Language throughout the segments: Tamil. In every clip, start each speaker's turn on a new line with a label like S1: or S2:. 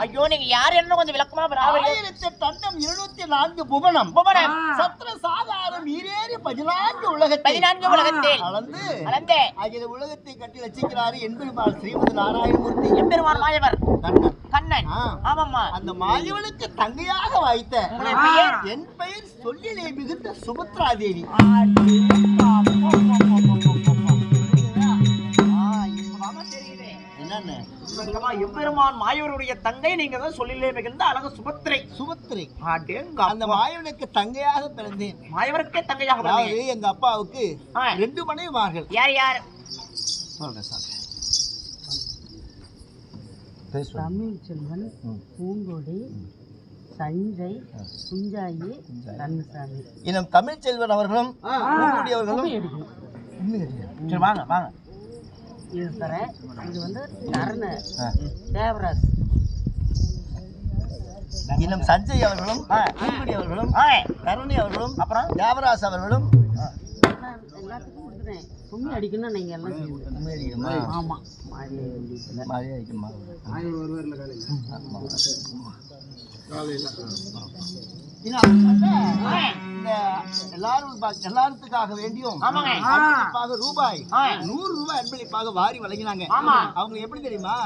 S1: ஐயோ நீங்க யார் என்ன கொஞ்சம் விளக்கமா ராவரி
S2: ஆயிரத்தி தண்டம் இருநூத்தி நான்கு புவனம்.
S1: புவனம்.
S2: சத்திர சாதாரம் ஈரேறி பதினான்கு உலகத்தை
S1: பதினான்கு உலகத்தில்.
S2: அளந்து
S1: அளந்தே.
S2: அகில உலகத்தை கட்டி ரசிக்கிறாரு என்பெருமாள் ஸ்ரீமதி நாராயணமூர்த்தி.
S1: எம்பெருமான் மாயவர்.
S2: கண்ணன்.
S1: கண்ணன். ஆமாம்மா.
S2: அந்த மாயவனுக்கு தங்கையாக வாய்த்த? என் பெயர் சொல்லிலே மிகுந்த சுபத்ரா தேவி. என்னன்னு
S1: எம்பெருமான் மாயவருடைய தங்கை நீங்க தான் சொல்லிலே மிகுந்த அழகு சுபத்திரை.
S2: சுபத்திரை.
S1: அடேங்க
S2: அந்த மாயவனுக்கு தங்கையாக பிறந்தேன்.
S1: மாயவருக்கே தங்கையாக
S2: அதாவது. எங்க அப்பாவுக்கு. ரெண்டு மனைவிமார்கள்.
S1: யார் யார்?
S2: சொல்றேன் சொல்றேன்.
S3: தமிழ் செல்வன் பூங்கொடி சஞ்சய் குஞ்சாயி கண்ணசாமி
S2: இன்னும் தமிழ் செல்வன் அவர்களும் அவர்களும்
S1: சரி வாங்க வாங்க.
S3: இது தரேன். இது வந்து கர்ண
S2: ஆ.
S3: தேவராஜ்.
S2: இன்னும் சஞ்சய் அவர்களும் பூங்குடி அவர்களும்
S1: ஆ,
S2: கருணி அவர்களும்
S1: அப்புறம்?
S2: தேவராஸ் அவர்களும்.
S3: கும்மி அடிக்கணும் நீங்க எல்லாம் செய்யணும். ஆமா. மாறி
S2: இந்த எல்லாரும் எல்லாத்துக்காக வேண்டியும் ரூபாய். நூறு ரூபாய் அன்பளிப்பாக வாரி வழங்கினாங்க. அவங்க எப்படி தெரியுமா?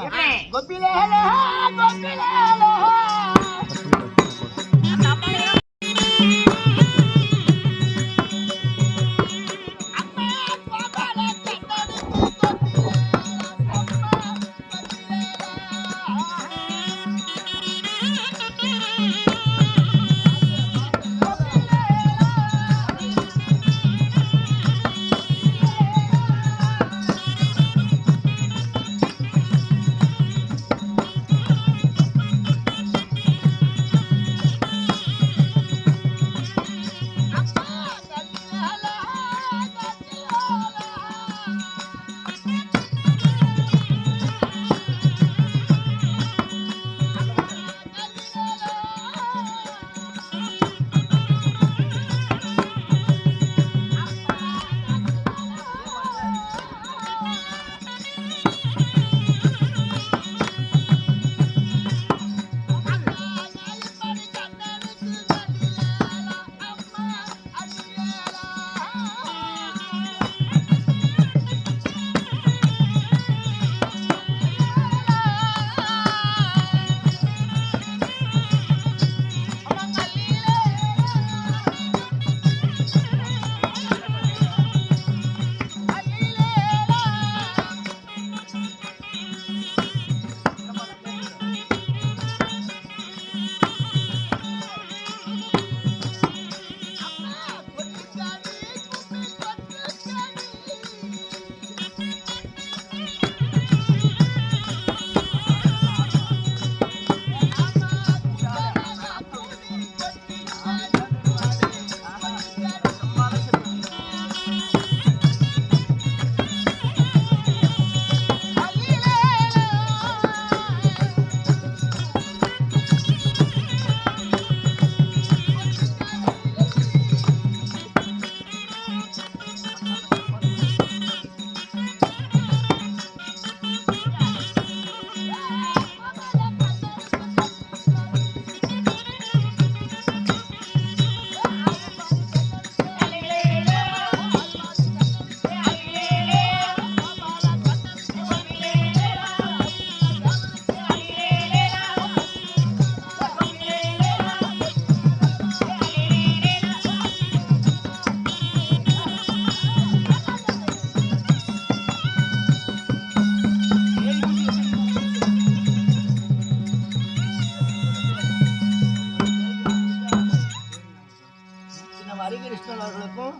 S2: ஹரிகிருஷ்ணன் அவர்களுக்கும்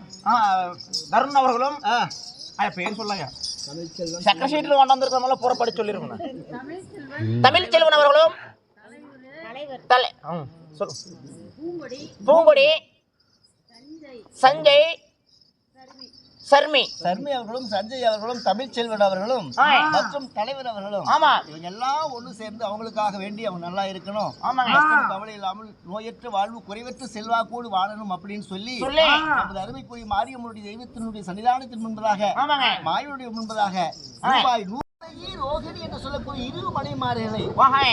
S1: தருண் அவர்களும் பேர் சொல்லாங்க. சக்கர சீட்டில் கொண்டாந்துருக்கனால புறப்படி சொல்லிருக்கணும். தமிழ் செல்வன் அவர்களும் தலை ம், சொல்லு பூங்கொடி. சஞ்சய் சர்மி
S2: சர்மி அவர்களும் சஞ்சய் அவர்களும் தமிழ் செல்வன் அவர்களும். மற்றும் தலைவர் அவர்களும்
S1: ஆமா
S2: இவங்க எல்லாம் ஒண்ணு சேர்ந்து அவங்களுக்காக வேண்டி அவங்க நல்லா இருக்கணும் கவலை இல்லாமல் நோயற்ற வாழ்வு குறைவற்ற செல்வாக்கோடு வாழணும் அப்படின்னு சொல்லி. நமது அருமைக்குரிய மாரியம்மனுடைய தெய்வத்தினுடைய சன்னிதானத்தின் முன்பதாக. மாயனுடைய முன்பதாக ரூபாய் தேவகி ரோகிணி என்று சொல்லக்கூடிய இரு மனைமார்களை
S1: வாகை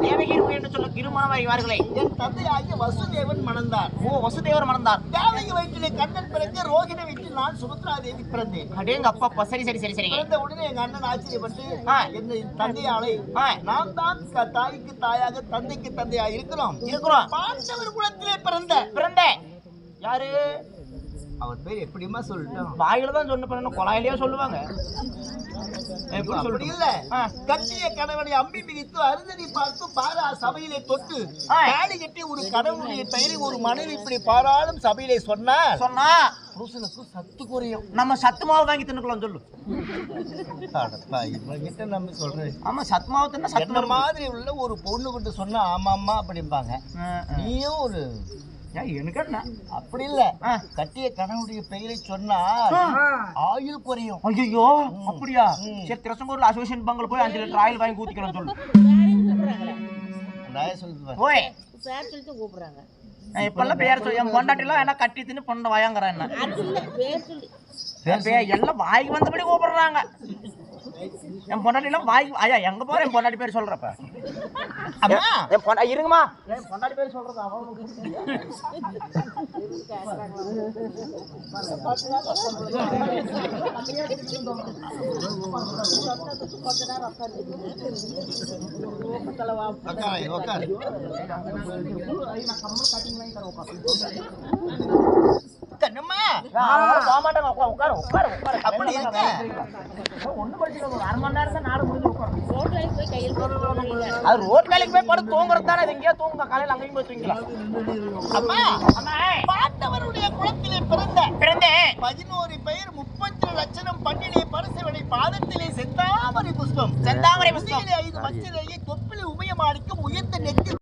S1: தேவகி ருவி என்று சொல்ல திருமணம் இவார்களே.
S2: என் தந்தையாகிய வசுதேவன் மணந்தார்.
S1: ஓ வசுதேவர் மணந்தார்.
S2: தேவகி வயிற்றிலே கண்ணன் பிறக்க ரோகிணி வயிற்றில் நான் சுபத்ரா தேவி பிறந்தேன்
S1: அடேங்க அப்பா சரி சரி சரி சரிங்க.
S2: பிறந்த உடனே எங்க அண்ணன் ஆச்சரியப்பட்டு
S1: ஆ.
S2: என்னை தந்தையாளை
S1: ஆ.
S2: நாம் தான் த- தாய்க்கு தாயாக தந்தைக்கு தந்தையா இருக்கிறோம்.
S1: இருக்கிறோம்.
S2: பாண்டவர் குலத்திலே பிறந்த.
S1: பிறந்த. யாரு?
S2: அவர் பேர் எப்படிமா சொல்லிட்டோம்.
S1: வாயில தான் சொன்ன பிறந்த குழாயிலேயே சொல்லுவாங்க.
S2: அப்படி இல்ல
S1: ஆ.
S2: கட்டிய கணவனை அம்பி மிதித்து அருந்ததி பார்த்து பாரா சபையிலே தொட்டு. தாலி கட்டி ஒரு கணவனுடைய பெயரை ஒரு மனைவி இப்படி பாராளும் சபையிலே சொன்னார்
S1: சொன்னா.
S2: புருஷனுக்கு சத்து குறையும்.
S1: நம்ம சத்து மாவு வாங்கி தின்னுக்கலாம் சொல்லு.
S2: இவங்கிட்ட நம்ம சொல்றேன்
S1: ஆமா சத்து மாவு தின்னா சத்து
S2: என்ன மாதிரி உள்ள ஒரு பொண்ணு கிட்ட சொன்னா ஆமாம்மா அப்படிம்பாங்க. நீயும் ஒரு
S1: ஏன் எனக்கு என்ன
S2: அப்படி இல்ல. கட்டிய கணவனுடைய பெயரை சொன்னா ஆயுள் குறையும்.
S1: ஐயோ அப்படியா. சரி திருச்செங்கூர்ல அசோசியேஷன் பங்கில் போய் அஞ்சு லிட்டர் ஆயில் வாங்கி ஊத்திக்கலாம் சொல்லு.
S3: சொல்லிட்டு கூப்பிடுறாங்க.
S1: இப்பெல்லாம் பேர் சொல்லி என் பொண்டாட்டிலாம் என்ன கட்டி தின்னு பொண்ணை வாயாங்கிறேன் என்ன? எல்லாம் வாய்க்கு வந்தபடி கூப்பிடுறாங்க. என் பொண்டாட்டிலாம் வாய்க்கு ஐயா எங்க போற? என் பொண்டாட்டி பேர் சொல்றப்ப.
S2: அம்மா.
S1: என் பொண்டா இருங்கம்மா. என் பொண்டாட்டி பேர் சொல்றது.
S2: கண்ணும்மா.
S1: உட்காரு உட்காரு உட்காரு.
S2: அப்படி இருக்க.
S1: அரை மணி நேரம் தான் நாடு முடிஞ்சு உட்காரு
S3: ரோட்ல போய் கையில்
S1: ரோட் போய் படம் தூங்குறது தானே அது எங்கேயா தூங்க காலையில் அங்கேயும் போய் தூங்கலாம்
S2: பாண்டவருடைய குளத்திலே பிறந்த
S1: பிறந்த.
S2: பதினோரு பேர் முப்பத்தி லட்சணம் பண்ணினை பரிசுவனை பாதத்திலே செந்தாமரை புஷ்பம்.
S1: செந்தாமரை புஷ்பம்.
S2: ஐந்து மச்சிலேயே தொப்பிலே உபயமாணிக்கும் உயர்ந்த நெத்தி